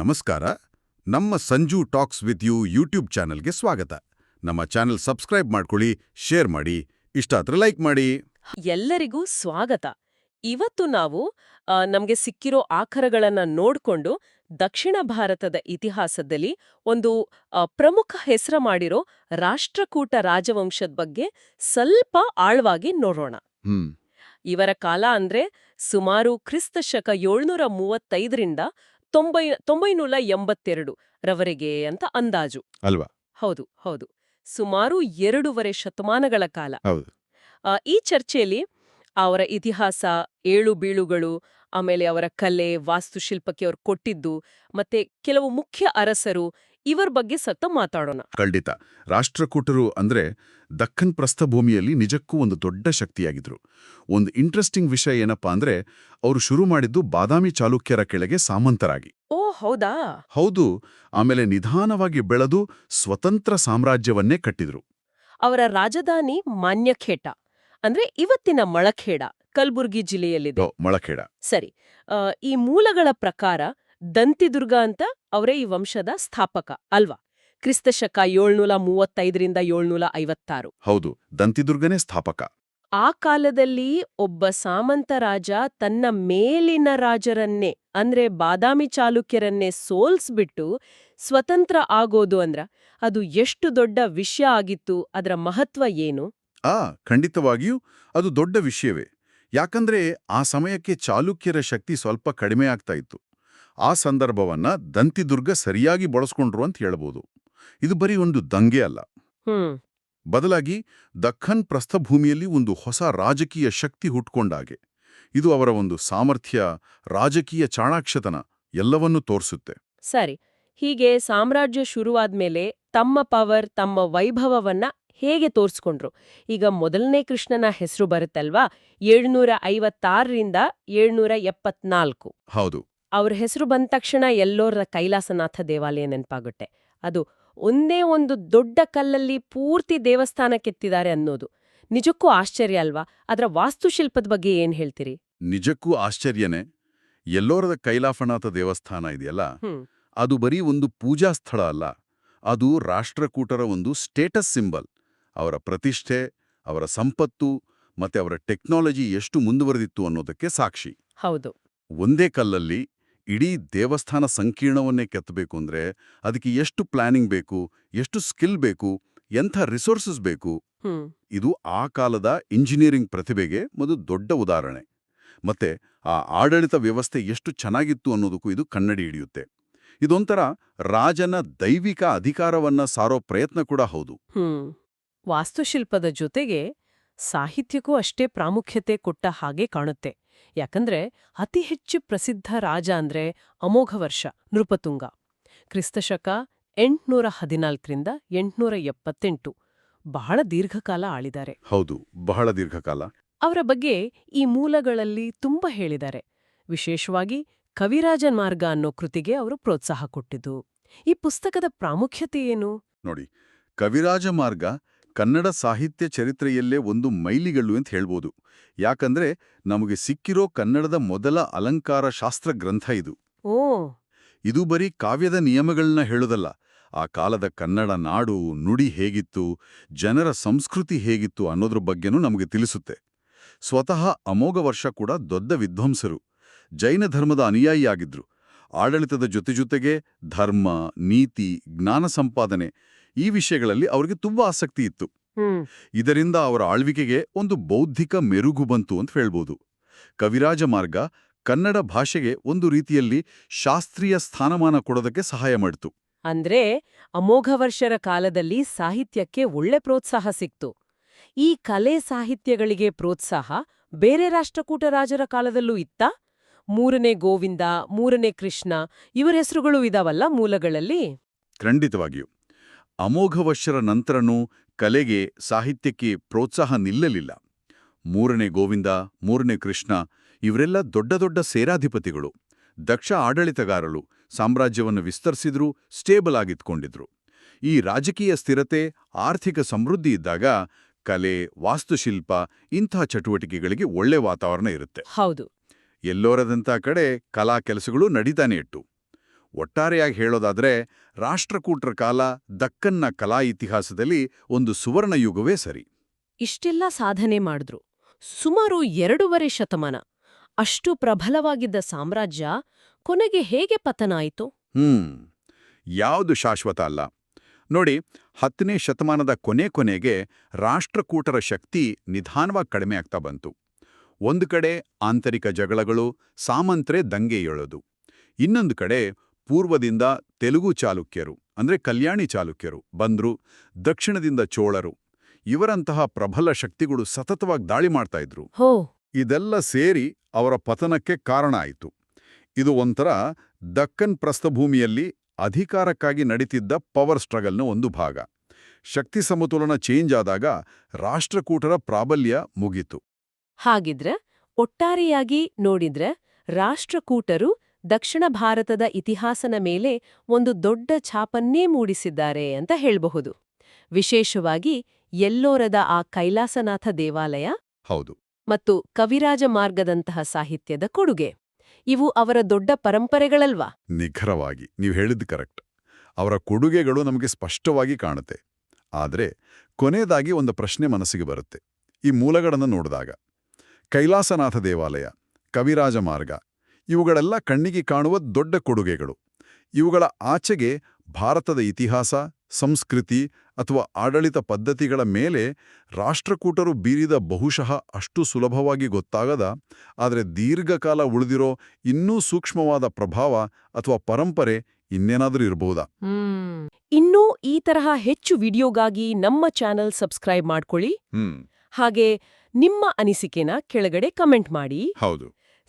ನಮಸ್ಕಾರ. ನಮ್ಮ Sanju talks with you YouTube ಚಾನೆಲ್ಗೆ ಸ್ವಾಗತ. ನಮ್ಮ ಚಾನೆಲ್ ಸಬ್ಸ್ಕ್ರೈಬ್ ಮಾಡ್ಕೊಳ್ಳಿ ಶೇರ್ ಮಾಡಿ ಇಷ್ಟ ಆದ್ರೆ ಲೈಕ್ ಮಾಡಿ. ಎಲ್ಲರಿಗೂ ಸ್ವಾಗತ. ಇವತ್ತು ನಾವು ನಮಗೆ ನಮ್ಗೆ ಸಿಕ್ಕಿರೋ ಆಖರಗಳನ್ನ ನೋಡ್ಕೊಂಡು ದಕ್ಷಿಣ ಭಾರತದ ಇತಿಹಾಸದಲ್ಲಿ ಒಂದು ಪ್ರಮುಖ ಹೆಸರು ಮಾಡಿರೋ ರಾಷ್ಟ್ರಕೂಟ ರಾಜವಂಶದ ಬಗ್ಗೆ ಸ್ವಲ್ಪ ಆಳ್ವಾಗಿ ನೋಡೋಣ. ಹ್ಮ್. ಇವರ ಕಾಲ ಅಂದ್ರೆ ಸುಮಾರು ಕ್ರಿಸ್ತ ಶಕ ಏಳ್ನೂರ ಮೂವತ್ತೈದರಿಂದ ತೊಂಬೈ ತೊಂಬೈನೂರ ಎಂಬತ್ತೆರಡು ರವರೆಗೆ ಅಂತ ಅಂದಾಜು. ಅಲ್ವಾ? ಹೌದು ಹೌದು. ಸುಮಾರು ಎರಡೂವರೆ ಶತಮಾನಗಳ ಕಾಲ. ಈ ಚರ್ಚೆಯಲ್ಲಿ ಅವರ ಇತಿಹಾಸ ಏಳು ಬೀಳುಗಳು ಆಮೇಲೆ ಅವರ ಕಲೆ ವಾಸ್ತುಶಿಲ್ಪಕ್ಕೆ ಅವ್ರು ಕೊಟ್ಟಿದ್ದು ಮತ್ತೆ ಕೆಲವು ಮುಖ್ಯ ಅರಸರು ಇವರ ಬಗ್ಗೆ ಸತ್ತ ಮಾತಾಡೋಣ. ಖಂಡಿತ. ರಾಷ್ಟ್ರಕೂಟರು ಅಂದ್ರೆ ದಕ್ಕನ್ ಪ್ರಸ್ಥಭೂಮಿಯಲ್ಲಿ ನಿಜಕ್ಕೂ ಒಂದು ದೊಡ್ಡ ಶಕ್ತಿಯಾಗಿದ್ರು. ಒಂದು ಇಂಟ್ರೆಸ್ಟಿಂಗ್ ವಿಷಯ ಏನಪ್ಪಾ ಅಂದ್ರೆ ಅವರು ಶುರು ಮಾಡಿದ್ದು ಬಾದಾಮಿ ಚಾಲುಕ್ಯರ ಕೆಳಗೆ ಸಾಮಂತರಾಗಿ. ಓ ಹೌದಾ? ಹೌದು. ಆಮೇಲೆ ನಿಧಾನವಾಗಿ ಬೆಳೆದು ಸ್ವತಂತ್ರ ಸಾಮ್ರಾಜ್ಯವನ್ನೇ ಕಟ್ಟಿದ್ರು. ಅವರ ರಾಜಧಾನಿ ಮಾನ್ಯಖೇಟ. ಅಂದ್ರೆ ಇವತ್ತಿನ ಮಳಖೇಡ ಕಲ್ಬುರ್ಗಿ ಜಿಲ್ಲೆಯಲ್ಲಿದೆ. ಮಳಖೇಡ. ಸರಿ. ಈ ಮೂಲಗಳ ಪ್ರಕಾರ ದಂತಿದುರ್ಗ ಅಂತ ಅವರೇ ಈ ವಂಶದ ಸ್ಥಾಪಕ ಅಲ್ವಾ? ಕ್ರಿಸ್ತಶಕ ಏಳ್ನೂರ ಮೂವತ್ತೈದರಿಂದ ಏಳ್ನೂರ ಐವತ್ತಾರು. ಹೌದು ದಂತಿದುರ್ಗನೇ ಸ್ಥಾಪಕ. ಆ ಕಾಲದಲ್ಲಿ ಒಬ್ಬ ಸಾಮಂತ ರಾಜ ತನ್ನ ಮೇಲಿನ ರಾಜರನ್ನೇ ಅಂದ್ರೆ ಬಾದಾಮಿ ಚಾಲುಕ್ಯರನ್ನೇ ಸೋಲ್ಸ್ಬಿಟ್ಟು ಸ್ವತಂತ್ರ ಆಗೋದು ಅಂದ್ರ ಅದು ಎಷ್ಟು ದೊಡ್ಡ ವಿಷಯ ಆಗಿತ್ತು ಅದರ ಮಹತ್ವ ಏನು? ಆ ಖಂಡಿತವಾಗಿಯೂ ಅದು ದೊಡ್ಡ ವಿಷಯವೇ. ಯಾಕಂದ್ರೆ ಆ ಸಮಯಕ್ಕೆ ಚಾಲುಕ್ಯರ ಶಕ್ತಿ ಸ್ವಲ್ಪ ಕಡಿಮೆ ಆಗ್ತಾ ಇತ್ತು. ಆ ಸಂದರ್ಭವನ್ನ ದಂತಿದುರ್ಗ ಸರಿಯಾಗಿ ಬಳಸ್ಕೊಂಡ್ರು ಅಂತ ಹೇಳ್ಬೋದು. ಇದು ಬರೀ ಒಂದು ದಂಗೆ ಅಲ್ಲ. ಬದಲಾಗಿ ದಖನ್ ಪ್ರಸ್ಥಭೂಮಿಯಲ್ಲಿ ಒಂದು ಹೊಸ ರಾಜಕೀಯ ಶಕ್ತಿ ಹುಟ್ಕೊಂಡಾಗೆ ಇದು ಅವರ ಒಂದು ಸಾಮರ್ಥ್ಯ ರಾಜಕೀಯ ಚಾಣಾಕ್ಷತನ ಎಲ್ಲವನ್ನೂ ತೋರಿಸುತ್ತೆ. ಸರಿ ಹೀಗೆ ಸಾಮ್ರಾಜ್ಯ ಶುರುವಾದ್ಮೇಲೆ ತಮ್ಮ ಪವರ್ ತಮ್ಮ ವೈಭವವನ್ನ ಹೇಗೆ ತೋರಿಸ್ಕೊಂಡ್ರು? ಈಗ ಮೊದಲನೇ ಕೃಷ್ಣನ ಹೆಸರು ಬರುತ್ತಲ್ವಾ? ಏಳ್ನೂರ ಐವತ್ತಾರರಿಂದ ಏಳ್ನೂರ ಎಪ್ಪತ್ನಾಲ್ಕು ಹೌದು. ಅವ್ರ ಹೆಸರು ಬಂದ ತಕ್ಷಣ ಎಲ್ಲೋರ ಕೈಲಾಸನಾಥ ದೇವಾಲಯ ನೆನಪಾಗುತ್ತೆ. ಅದು ಒಂದೇ ಒಂದು ದೊಡ್ಡ ಕಲ್ಲಲ್ಲಿ ಪೂರ್ತಿ ದೇವಸ್ಥಾನ ಕೆತ್ತಿದ್ದಾರೆ ಅನ್ನೋದು. ನಿಜಕ್ಕೂ ಆಶ್ಚರ್ಯ ಅಲ್ವಾ? ಅದರ ವಾಸ್ತುಶಿಲ್ಪದ ಬಗ್ಗೆ ಏನ್ ಹೇಳ್ತೀರಿ? ನಿಜಕ್ಕೂ ಆಶ್ಚರ್ಯನೇ. ಎಲ್ಲೋರದ ಕೈಲಾಫನಾಥ ದೇವಸ್ಥಾನ ಇದೆಯಲ್ಲ? ಅದು ಬರೀ ಒಂದು ಪೂಜಾ ಸ್ಥಳ ಅಲ್ಲ. ಅದು ರಾಷ್ಟ್ರಕೂಟರ ಒಂದು ಸ್ಟೇಟಸ್ ಸಿಂಬಲ್. ಅವರ ಪ್ರತಿಷ್ಠೆ ಅವರ ಸಂಪತ್ತು ಮತ್ತೆ ಅವರ ಟೆಕ್ನಾಲಜಿ ಎಷ್ಟು ಮುಂದುವರೆದಿತ್ತು ಅನ್ನೋದಕ್ಕೆ ಸಾಕ್ಷಿ. ಹೌದು. ಒಂದೇ ಕಲ್ಲಲ್ಲಿ ಇಡೀ ದೇವಸ್ಥಾನ ಸಂಕೀರ್ಣವನ್ನೇ ಕೆತ್ತಬೇಕು ಅಂದ್ರೆ ಅದಕ್ಕೆ ಎಷ್ಟು ಪ್ಲಾನಿಂಗ್ ಬೇಕು ಎಷ್ಟು ಸ್ಕಿಲ್ ಬೇಕು ಎಂಥ ರಿಸೋರ್ಸಸ್ ಬೇಕು? ಇದು ಆ ಕಾಲದ ಇಂಜಿನಿಯರಿಂಗ್ ಪ್ರತಿಭೆಗೆ ಒಂದು ದೊಡ್ಡ ಉದಾಹರಣೆ. ಮತ್ತೆ ಆ ಆಡಳಿತ ವ್ಯವಸ್ಥೆ ಎಷ್ಟು ಚೆನ್ನಾಗಿತ್ತು ಅನ್ನೋದಕ್ಕೂ ಇದು ಕನ್ನಡಿ ಹಿಡಿಯುತ್ತೆ. ಇದೊಂಥರ ರಾಜನ ದೈವಿಕ ಅಧಿಕಾರವನ್ನ ಸಾರೋ ಪ್ರಯತ್ನ ಕೂಡ ಹೌದು. ವಾಸ್ತುಶಿಲ್ಪದ ಜೊತೆಗೆ ಸಾಹಿತ್ಯಕ್ಕೂ ಅಷ್ಟೇ ಪ್ರಾಮುಖ್ಯತೆ ಕೊಟ್ಟ ಹಾಗೆ ಕಾಣುತ್ತೆ. ಯಾಕಂದ್ರೆ ಅತಿ ಹೆಚ್ಚು ಪ್ರಸಿದ್ಧ ರಾಜ ಅಂದ್ರೆ ಅಮೋಘವರ್ಷ ನೃಪತುಂಗ. ಕ್ರಿಸ್ತಶಕ ಎಂಟ್ನೂರ ಹದಿನಾಲ್ಕರಿಂದ ಎಂಟ್ನೂರ ಎಪ್ಪತ್ತೆಂಟು. ಬಹಳ ದೀರ್ಘಕಾಲ ಆಳಿದ್ದಾರೆ. ಹೌದು ಬಹಳ ದೀರ್ಘಕಾಲ. ಅವರ ಬಗ್ಗೆ ಈ ಮೂಲಗಳಲ್ಲಿ ತುಂಬ ಹೇಳಿದ್ದಾರೆ. ವಿಶೇಷವಾಗಿ ಕವಿರಾಜನ್ ಮಾರ್ಗ ಅನ್ನೋ ಕೃತಿಗೆ ಅವರು ಪ್ರೋತ್ಸಾಹ ಕೊಟ್ಟಿದ್ದು. ಈ ಪುಸ್ತಕದ ಪ್ರಾಮುಖ್ಯತೆ ಏನು? ನೋಡಿ ಕವಿರಾಜ ಮಾರ್ಗ ಕನ್ನಡ ಸಾಹಿತ್ಯ ಚರಿತ್ರೆಯಲ್ಲೇ ಒಂದು ಮೈಲಿಗಲ್ಲು ಅಂತ ಹೇಳ್ಬೋದು. ಯಾಕಂದ್ರೆ ನಮಗೆ ಸಿಕ್ಕಿರೋ ಕನ್ನಡದ ಮೊದಲ ಅಲಂಕಾರ ಶಾಸ್ತ್ರ ಗ್ರಂಥ ಇದು. ಓ! ಇದು ಬರೀ ಕಾವ್ಯದ ನಿಯಮಗಳನ್ನ ಹೇಳೋದಲ್ಲ. ಆ ಕಾಲದ ಕನ್ನಡ ನಾಡು ನುಡಿ ಹೇಗಿತ್ತು ಜನರ ಸಂಸ್ಕೃತಿ ಹೇಗಿತ್ತು ಅನ್ನೋದ್ರ ಬಗ್ಗೆನೂ ನಮಗೆ ತಿಳಿಸುತ್ತೆ. ಸ್ವತಃ ಅಮೋಘ ವರ್ಷ ಕೂಡ ದೊಡ್ಡ ವಿದ್ವಾಂಸರು. ಜೈನ ಧರ್ಮದ ಅನುಯಾಯಿಯಾಗಿದ್ರು. ಆಡಳಿತದ ಜೊತೆ ಜೊತೆಗೆ ಧರ್ಮ ನೀತಿ ಜ್ಞಾನ ಸಂಪಾದನೆ ಈ ವಿಷಯಗಳಲ್ಲಿ ಅವರಿಗೆ ತುಂಬಾ ಆಸಕ್ತಿ ಇತ್ತು. ಇದರಿಂದ ಅವರ ಆಳ್ವಿಕೆಗೆ ಒಂದು ಬೌದ್ಧಿಕ ಮೆರುಗು ಬಂತು ಅಂತ ಹೇಳ್ಬೋದು. ಕವಿರಾಜ ಮಾರ್ಗ ಕನ್ನಡ ಭಾಷೆಗೆ ಒಂದು ರೀತಿಯಲ್ಲಿ ಶಾಸ್ತ್ರೀಯ ಸ್ಥಾನಮಾನ ಕೊಡೋದಕ್ಕೆ ಸಹಾಯ ಮಾಡಿತು. ಅಂದ್ರೆ ಅಮೋಘವರ್ಷರ ಕಾಲದಲ್ಲಿ ಸಾಹಿತ್ಯಕ್ಕೆ ಒಳ್ಳೆ ಪ್ರೋತ್ಸಾಹ ಸಿಕ್ತು. ಈ ಕಲೆ ಸಾಹಿತ್ಯಗಳಿಗೆ ಪ್ರೋತ್ಸಾಹ ಬೇರೆ ರಾಷ್ಟ್ರಕೂಟ ರಾಜರ ಕಾಲದಲ್ಲೂ ಇತ್ತ? ಮೂರನೇ ಗೋವಿಂದ ಮೂರನೇ ಕೃಷ್ಣ ಇವರ ಹೆಸರುಗಳು ಇದಾವಲ್ಲ ಮೂಲಗಳಲ್ಲಿ? ಖಂಡಿತವಾಗಿಯೂ. ಅಮೋಘ ವರ್ಷರ ನಂತರನೂ ಕಲೆಗೆ ಸಾಹಿತ್ಯಕ್ಕೆ ಪ್ರೋತ್ಸಾಹ ನಿಲ್ಲಲಿಲ್ಲ. ಮೂರನೇ ಗೋವಿಂದ ಮೂರನೇ ಕೃಷ್ಣ ಇವರೆಲ್ಲ ದೊಡ್ಡ ದೊಡ್ಡ ಸೇರಾಧಿಪತಿಗಳು ದಕ್ಷ ಆಡಳಿತಗಾರರು ಸಾಮ್ರಾಜ್ಯವನ್ನು ವಿಸ್ತರಿಸಿದ್ರು ಸ್ಟೇಬಲ್ ಆಗಿತ್ಕೊಂಡಿದ್ರು. ಈ ರಾಜಕೀಯ ಸ್ಥಿರತೆ ಆರ್ಥಿಕ ಸಮೃದ್ಧಿ ಇದ್ದಾಗ ಕಲೆ ವಾಸ್ತುಶಿಲ್ಪ ಇಂಥ ಚಟುವಟಿಕೆಗಳಿಗೆ ಒಳ್ಳೆ ವಾತಾವರಣ ಇರುತ್ತೆ. ಹೌದು. ಎಲ್ಲೋರದಂಥ ಕಡೆ ಕಲಾ ಕೆಲಸಗಳು ನಡೀತಾನೆ ಇಟ್ಟು. ಒಟ್ಟಾರೆಯಾಗಿ ಹೇಳೋದಾದ್ರೆ ರಾಷ್ಟ್ರಕೂಟರ ಕಾಲ ದಕ್ಕನ್ನ ಕಲಾ ಇತಿಹಾಸದಲ್ಲಿ ಒಂದು ಸುವರ್ಣ ಯುಗವೇ ಸರಿ. ಇಷ್ಟೆಲ್ಲ ಸಾಧನೆ ಮಾಡಿದ್ರು. ಸುಮಾರು ಎರಡೂವರೆ ಶತಮಾನ. ಅಷ್ಟು ಪ್ರಬಲವಾಗಿದ್ದ ಸಾಮ್ರಾಜ್ಯ ಕೊನೆಗೆ ಹೇಗೆ ಪತನ ಆಯಿತು? ಹ್ಮ್. ಯಾವುದು ಶಾಶ್ವತ ಅಲ್ಲ. ನೋಡಿ ಹತ್ತನೇ ಶತಮಾನದ ಕೊನೆ ಕೊನೆಗೆ ರಾಷ್ಟ್ರಕೂಟರ ಶಕ್ತಿ ನಿಧಾನವಾಗಿ ಕಡಿಮೆ ಆಗ್ತಾ ಬಂತು. ಒಂದು ಕಡೆ ಆಂತರಿಕ ಜಗಳಗಳು ಸಾಮಂತ್ರೆ ದಂಗೆ ಏಳೋದು. ಇನ್ನೊಂದು ಕಡೆ ಪೂರ್ವದಿಂದ ತೆಲುಗು ಚಾಲುಕ್ಯರು ಅಂದ್ರೆ ಕಲ್ಯಾಣಿ ಚಾಲುಕ್ಯರು ಬಂದ್ರು ದಕ್ಷಿಣದಿಂದ ಚೋಳರು ಇವರಂತಹ ಪ್ರಬಲ ಶಕ್ತಿಗಳು ಸತತವಾಗಿ ದಾಳಿ ಮಾಡ್ತಾ ಇದ್ರು. ಇದೆಲ್ಲ ಸೇರಿ ಅವರ ಪತನಕ್ಕೆ ಕಾರಣ ಆಯಿತು. ಇದು ಒಂಥರ ದಕ್ಕನ್ ಪ್ರಸ್ಥಭೂಮಿಯಲ್ಲಿ ಅಧಿಕಾರಕ್ಕಾಗಿ ನಡೀತಿದ್ದ ಪವರ್ ಸ್ಟ್ರಗಲ್ನ ಒಂದು ಭಾಗ. ಶಕ್ತಿ ಸಮತೋಲನ ಚೇಂಜ್ ಆದಾಗ ರಾಷ್ಟ್ರಕೂಟರ ಪ್ರಾಬಲ್ಯ ಮುಗಿತು. ಹಾಗಿದ್ರೆ ಒಟ್ಟಾರೆಯಾಗಿ ನೋಡಿದ್ರೆ ರಾಷ್ಟ್ರಕೂಟರು ದಕ್ಷಿಣ ಭಾರತದ ಇತಿಹಾಸನ ಮೇಲೆ ಒಂದು ದೊಡ್ಡ ಛಾಪನ್ನೇ ಮೂಡಿಸಿದ್ದಾರೆ ಅಂತ ಹೇಳಬಹುದು. ವಿಶೇಷವಾಗಿ ಎಲ್ಲೋರದ ಆ ಕೈಲಾಸನಾಥ ದೇವಾಲಯ ಹೌದು. ಮತ್ತು ಕವಿರಾಜ ಮಾರ್ಗದಂತಹ ಸಾಹಿತ್ಯದ ಕೊಡುಗೆ. ಇವು ಅವರ ದೊಡ್ಡ ಪರಂಪರೆಗಳಲ್ವಾ? ನಿಖರವಾಗಿ ನೀವು ಹೇಳಿದ್ದು ಕರೆಕ್ಟ್. ಅವರ ಕೊಡುಗೆಗಳು ನಮಗೆ ಸ್ಪಷ್ಟವಾಗಿ ಕಾಣುತ್ತೆ. ಆದರೆ ಕೊನೆಯದಾಗಿ ಒಂದು ಪ್ರಶ್ನೆ ಮನಸ್ಸಿಗೆ ಬರುತ್ತೆ. ಈ ಮೂಲಗಳನ್ನು ನೋಡಿದಾಗ. ಕೈಲಾಸನಾಥ ದೇವಾಲಯ ಕವಿರಾಜ ಮಾರ್ಗ ಇವುಗಳೆಲ್ಲ ಕಣ್ಣಿಗೆ ಕಾಣುವ ದೊಡ್ಡ ಕೊಡುಗೆಗಳು. ಇವುಗಳ ಆಚೆಗೆ ಭಾರತದ ಇತಿಹಾಸ ಸಂಸ್ಕೃತಿ ಅಥವಾ ಆಡಳಿತ ಪದ್ಧತಿಗಳ ಮೇಲೆ ರಾಷ್ಟ್ರಕೂಟರು ಬೀರಿದ ಬಹುಶಃ ಅಷ್ಟು ಸುಲಭವಾಗಿ ಗೊತ್ತಾಗದ ಆದರೆ ದೀರ್ಘಕಾಲ ಉಳಿದಿರೋ ಇನ್ನೂ ಸೂಕ್ಷ್ಮವಾದ ಪ್ರಭಾವ ಅಥವಾ ಪರಂಪರೆ ಇನ್ನೇನಾದರೂ ಇರಬಹುದಾ ಇನ್ನೂ ಈ ತರಹ ಹೆಚ್ಚು ವಿಡಿಯೋಗಾಗಿ ನಮ್ಮ ಚಾನೆಲ್ ಸಬ್ಸ್ಕ್ರೈಬ್ ಮಾಡ್ಕೊಳ್ಳಿ. ಹ್ಮ್. ಹಾಗೆ ನಿಮ್ಮ ಅನಿಸಿಕೆನ ಕೆಳಗಡೆ ಕಮೆಂಟ್ ಮಾಡಿ. ಹೌದು.